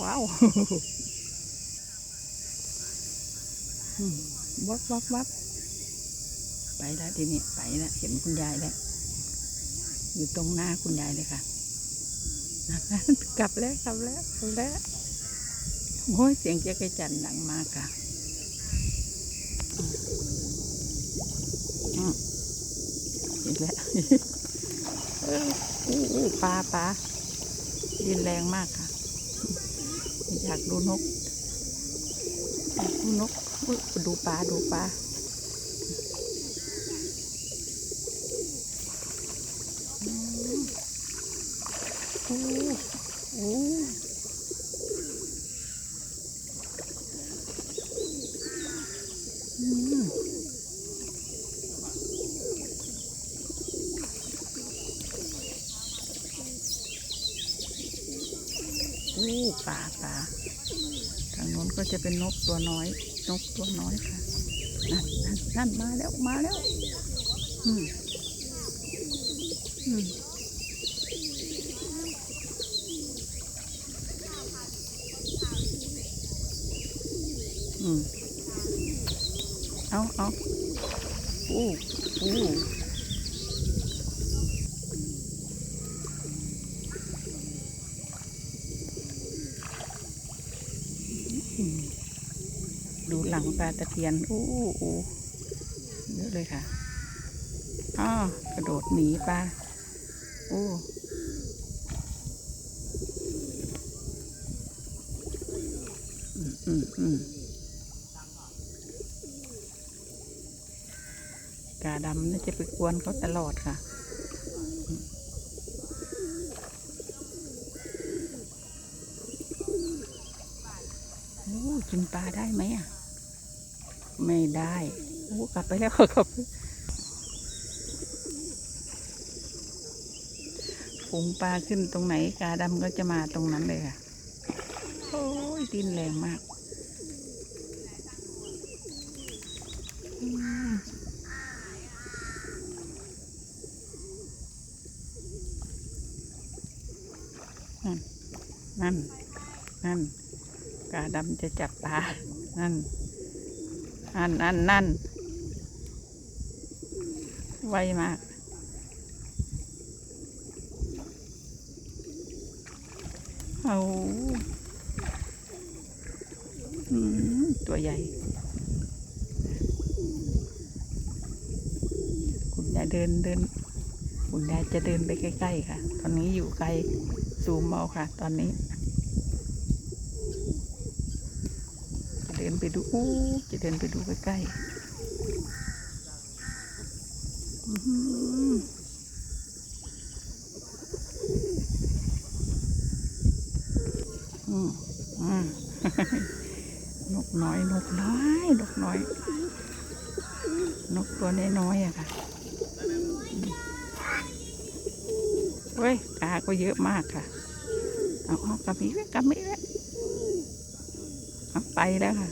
ว้าววับวับวับไปแล้วทีนี้ไปแล้วเห็นคุณยายแล้วอยู่ตรงหน้าคุณยายเลยค่ะกลับแล้วกลับแล้วกลับแล้วโอ้ยเสียงเจ๊กระจันดังมากค่ะเห็นแล้วอู้ปลาปลาดินแรงมากค่ะ อยากดูนก อยากดูนกดูปลาดูปลาอืมโอ้โอ้อืมโอ้ปลาปลา ทางโน้นก็ จะเป็นนกตัวน้อย นกตัวน้อยค่ะ นั่นนั่นนั่นมาแล้วมาแล้ว อืมอืมอืมเอาเอาอู้อู้อืมดูห ลาตะเพียนอู้อู้เยอะเลยค่ะอ้อกระโดดหนีปลาอู้อืมอืมอืมกาดำน่าจะไปกวนเขาตลอดค่ะอืมโอ้กินปลาได้ไหมอะ ได้โอ้กลับไปแล้วกลับไปฝูงปลาขึ้นตรงไหน กาดำก็จะมาตรงนั้นเลยค่ะ โอ้ยดินแรงมากนั่น นั่น นั่น กาดำจะจับปลา นั่น นั่นนั่นนั่นไวมาก เอาตัวใหญ่ คุณยายเดินเดิน คุณยายจะเดินไปใกล้ ๆ ค่ะ ตอนนี้อยู่ไกล ซูมเอาค่ะ ตอนนี้ จะเดินไปดูอู้จะเดินไปดูใกล้ๆอืมอืมนกน้อย นกน้อย นกน้อย นกตัวน้อยๆอะค่ะเฮ้ยกาก็เยอะมากค่ะ เอาเอากลับมีไว้กลับมีไว้เอาไป แล้วค่ะ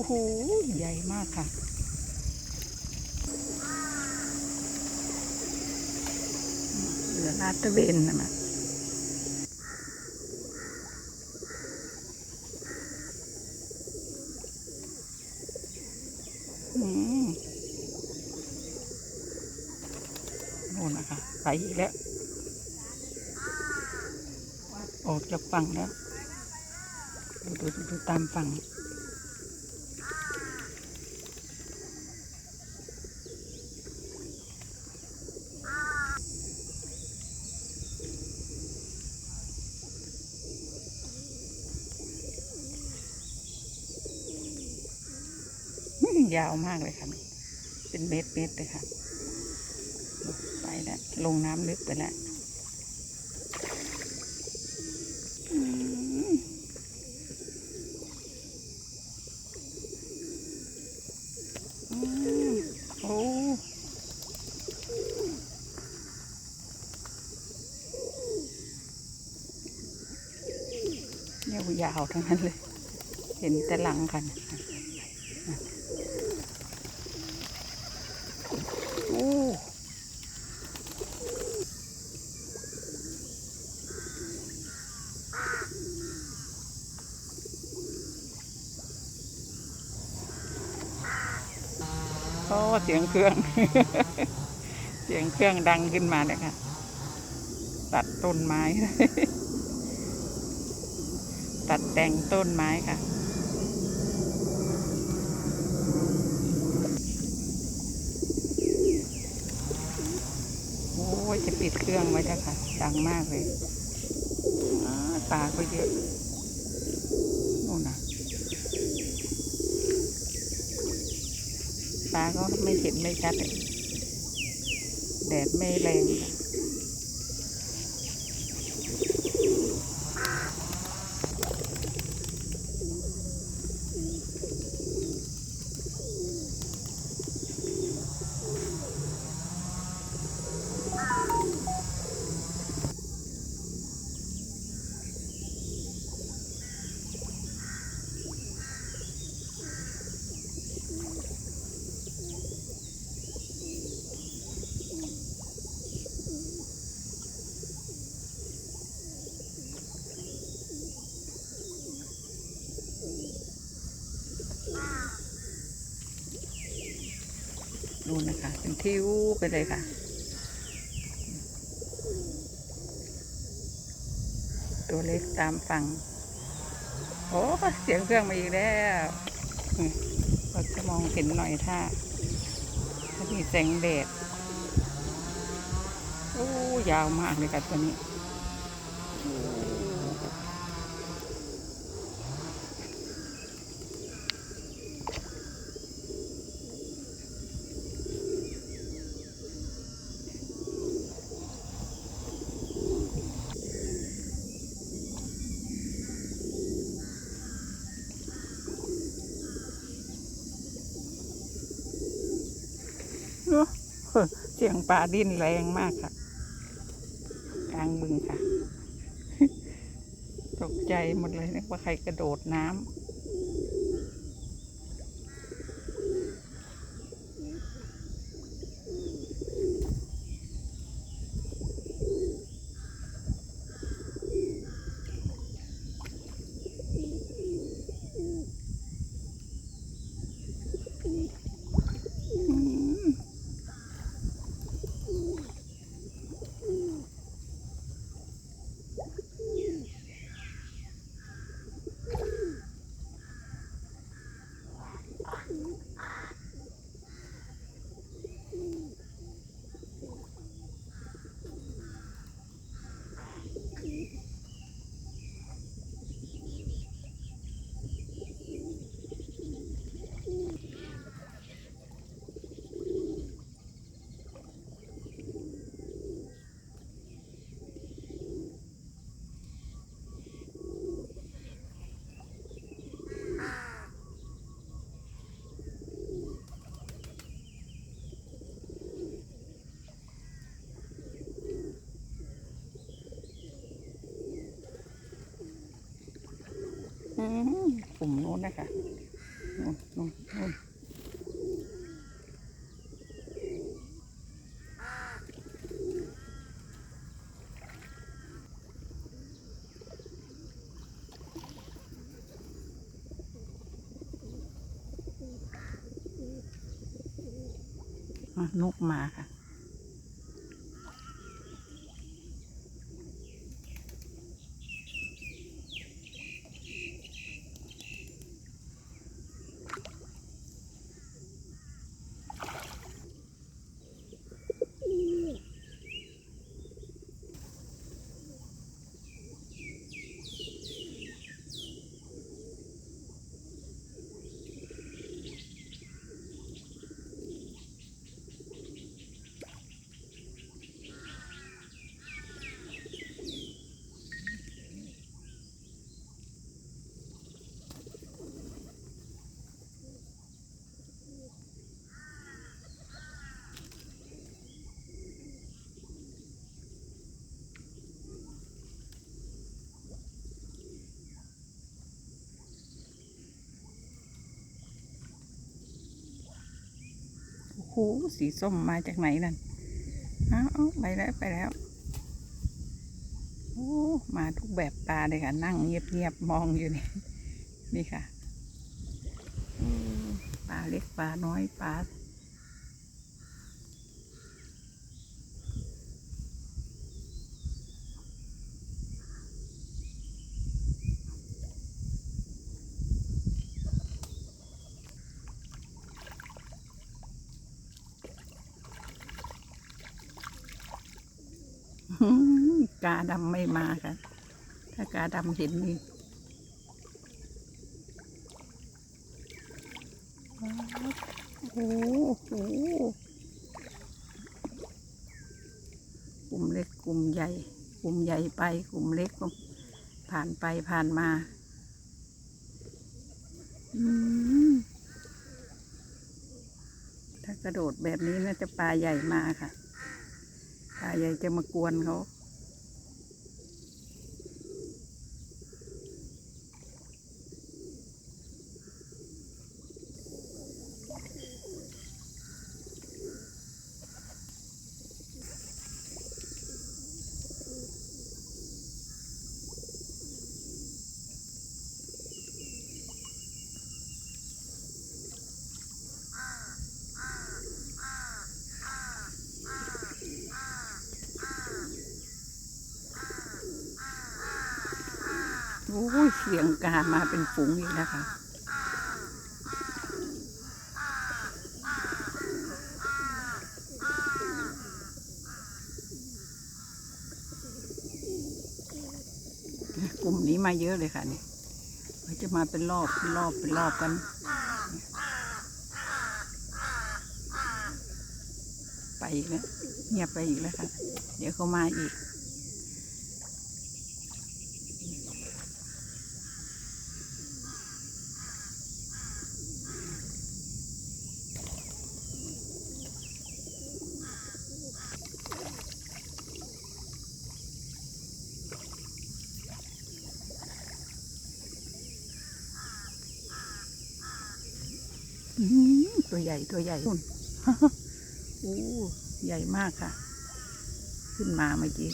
อ้โหใหญ่มากค่ะเรือลาดตะเวนนะมาอืมโน่นนะคะ ไปอีกแล้ว ออกจากฝั่งแล้ว ดูดูดูตามฝั่ง ยาวมากเลยค่ะ เป็นเม็ดเม็ดเลยค่ะ ไปแล้ว ลงน้ำลึกไปแล้วอืมอืมโอ้ยาวๆทั้งนั้นเลย เห็นแต่หลังกัน สียงเครื่อง เสียงเครื่องดังขึ้นมาเลยค่ะ ตัดต้นไม้ ตัดแต่งต้นไม้ค่ะ โอ้ยจะปิดเครื่องไว้แล้วค่ะ ดังมากเลยอ้าตาก็เยอะนู่นนะาก็ไม่เห็นไม่ชัดแดดไม่แรง ทิวไปเลยค่ะ ตัวเล็กตามฝั่ง โอ้เสียงเครื่องมาอีกแล้วเราจะมองเห็นหน่อยถ้าถ้ามีแสงแดด โอ้ ยาวมากเลยค่ะตัวนี้ เสียงปลาดิ้นแรงมากค่ะ กลางบึงค่ะ ตกใจหมดเลยนึกว่าใครกระโดดน้ำ กลุ่มโนู้นนะคะนู้นนู้นนู้นอะนกมาค่ะ สีส้มมาจากไหนนั่นเอาเอาไปแล้วไปแล้วโอ้มาทุกแบบปลาเลยค่ะ นั่งเงียบๆมองอยู่นี่ นี่ค่ะปลาเล็กปลาน้อยปลา อืม กาดำไม่มาค่ะ ถ้ากาดำเห็นนี่โอ้โหกลุ่มเล็กกลุ่มใหญ่ กลุ่มใหญ่ไปกลุ่มเล็กก็ผ่านไปผ่านมาถ้ากระโดดแบบนี้น่าจะปลาใหญ่มาค่ะ ปลาใหญ่จะมากวนเขา โอ้ย เสียงกามาเป็นฝูงอีกแล้วค่ะกลุ่มนี้มาเยอะเลยค่ะนี่จะมาเป็นรอบเป็นรอบเป็นรอบกัน ไปอีกแล้วเงียบไปอีกแล้วค่ะ เดี๋ยวเขามาอีก อืมตัว ใหญ่ตัวใหญ่หุ่นโอ้ใหญ่มากค่ะ ขึ้นมาเมื่อกี้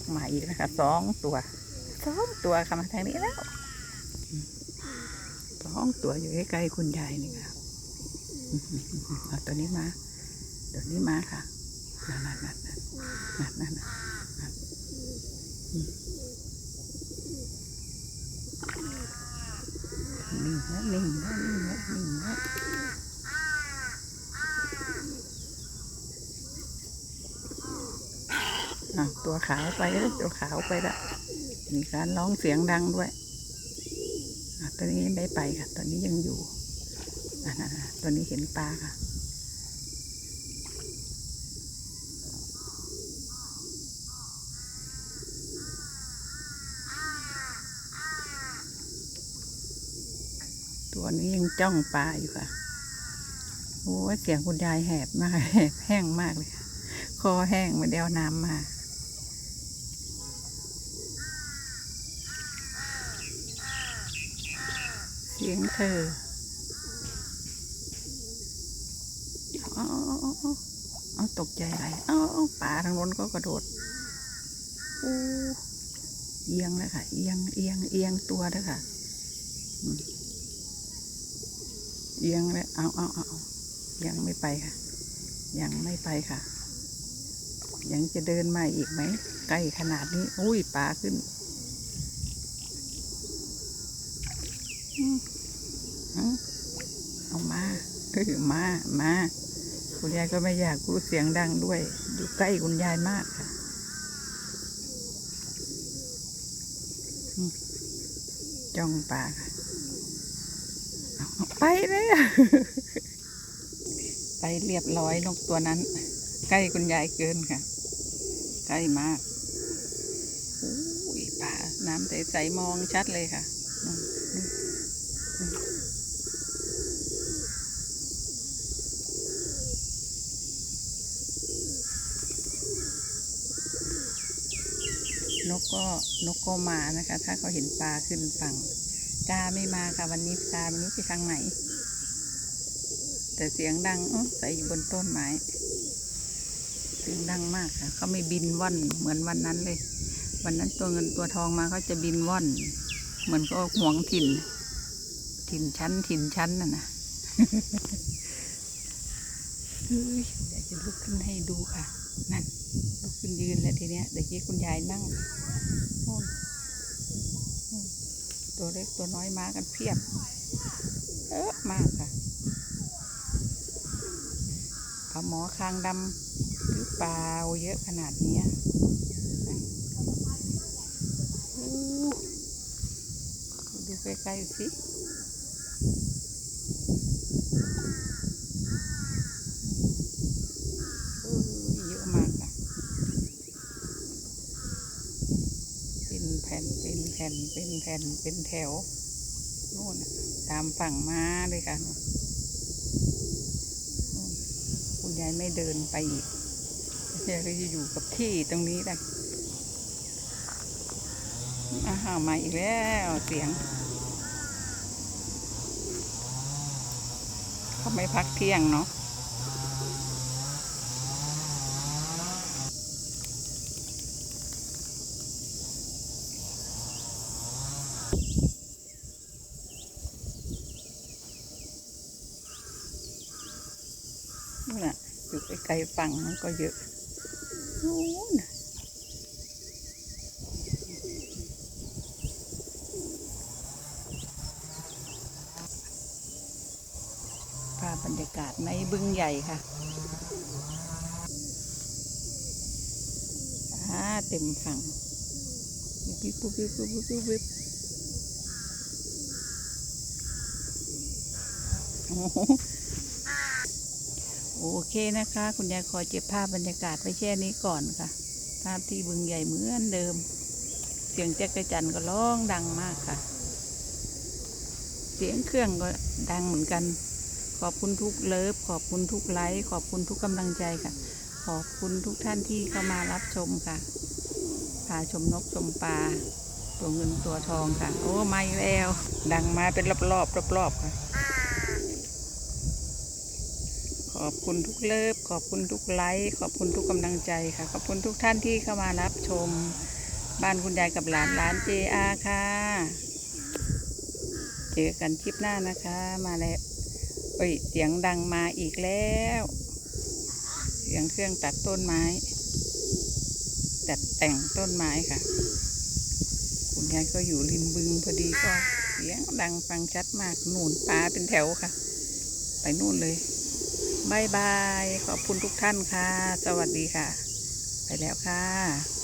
กมาอีกแล้วค่ะสองตัวสองตัวค่ะมาทางนี้แล้วสองตัวอยู่ใกล้ๆคุณยายนี่ค่ะเอาตัวนี้มาตัวนี้มาค่ะนั่นนั่นนั่นนั่นนั่นนั่นนั่นอืมนิ่งแล้วนิ่งแล้วนิ่งแล้วนิ่งแล้วอ้าว ตัวขาวไปแล้วตัวขาวไปละมีการร้องเสียงดังด้วยตัวนี้ไม่ไปค่ะตัวนี้ยังอยู่ตัวนี้เห็นปลาค่ะตัวนี้ยังจ้องปลาอยู่ค่ะ โอ้เสียงคุณยายแหบมากแหบแห้งมากเลย คอแห้งมาเดียวน้ำมา เสียงเธอเอาเอาตกใจอะไรเอาเอาป่าทางโน้นก็กระโดดอู้เอียงแล้วค่ะ เอียงเอียงเอียงตัวแล้วค่ะเอียงแล้วเอาเอาเอาเอายังไม่ไปค่ะ ยังไม่ไปค่ะ ยังจะเดินมาอีกไหมใกล้ขนาดนี้ อุ้ยป่าขึ้นอืม เอาเอามาเออ มามาคุณยายก็ไม่อยากพูดเสียงดังด้วย อยู่ใกล้คุณยายมากค่ะจ้องปากค่ะเอาไปเลยไปเรียบร้อยนกตัวนั้น ใกล้คุณยายเกินค่ะ ใกล้มากอุ้ยปลาน้ำใสๆมองชัดเลยค่ะอืมอืมอืม นกก็นกก็มานะคะ ถ้าเขาเห็นปลาขึ้นฝั่งกาไม่มาค่ะวันนี้กาไม่รู้ไปทางไหน แต่เสียงดังอ๋อใส่อยู่บนต้นไม้เสียงดังมากค่ะเขาไม่บินว่อนเหมือนวันนั้นเลย วันนั้นตัวเงินตัวทองมาเขาจะบินว่อน เหมือนก็หวงถิ่น ถิ่นชั้นถิ่นชั้นน่ะนะเฮ้ยเดี๋ยวจะลุกขึ้นให้ดูค่ะ นั่น ลุกขึ้นยืนแล้วทีเนี้ยเดี๋ยวกี้คุณยายนั่งตัวเล็กตัวน้อยมากันเพียบเออมากค่ะปลาหมอคางดำหรือเปล่าเยอะขนาดเนี้ยอู้ดูใกล้ๆสิอู้เยอะมากค่ะ เป็นแผ่น เป็นแผ่นเป็นแผ่นเป็นแถวโน่นตามฝั่งมาเลยค่ะนู่นนู่นคุณยายไม่เดินไปอีกยายก็จะอยู่กับที่ตรงนี้แหละอาหาวมาอีกแล้วเสียงเขาไม่พักเที่ยงเนาะนู่นน่ะอยู่ ไกลฝั่งมันก็เยอะนู่นภาพบรรยากาศในบึงใหญ่ค่ะอ่าเต็มฝั่งวิบวิบวิบวิบวิบวิบวิบโอ้ โอเคนะคะ คุณยายขอเก็บภาพบรรยากาศไว้แค่นี้ก่อนค่ะ ภาพที่บึงใหญ่เหมือนเดิม เสียงแจ๊กกะจันก็ร้องดังมากค่ะ เสียงเครื่องก็ดังเหมือนกัน ขอบคุณทุกเลิฟ ขอบคุณทุกไลค์ ขอบคุณทุกกำลังใจค่ะ ขอบคุณทุกท่านที่เข้ามารับชมค่ะ พาชมนกชมปลาตัวเงินตัวทองค่ะ โอ้ไม่แล้ว ดังมาเป็นรอบๆรอบๆค่ะ ขอบคุณทุกเลิฟขอบคุณทุกไลค์ขอบคุณทุกกำลังใจค่ะ ขอบคุณทุกท่านที่เข้ามารับชม บ้านคุณยายกับหลานร้านเจอาค่ะ เจอกันคลิปหน้านะคะ มาแล้วเอ้ยเสียงดังมาอีกแล้ว เสียงเครื่องตัดต้นไม้ตัดแต่งต้นไม้ค่ะ คุณยายก็อยู่ริมบึงพอดีก็เสียงดังฟังชัดมาก นูนปลาเป็นแถวค่ะ ไปนู่นเลย บายบาย ขอบคุณทุกท่านค่ะ สวัสดีค่ะ ไปแล้วค่ะ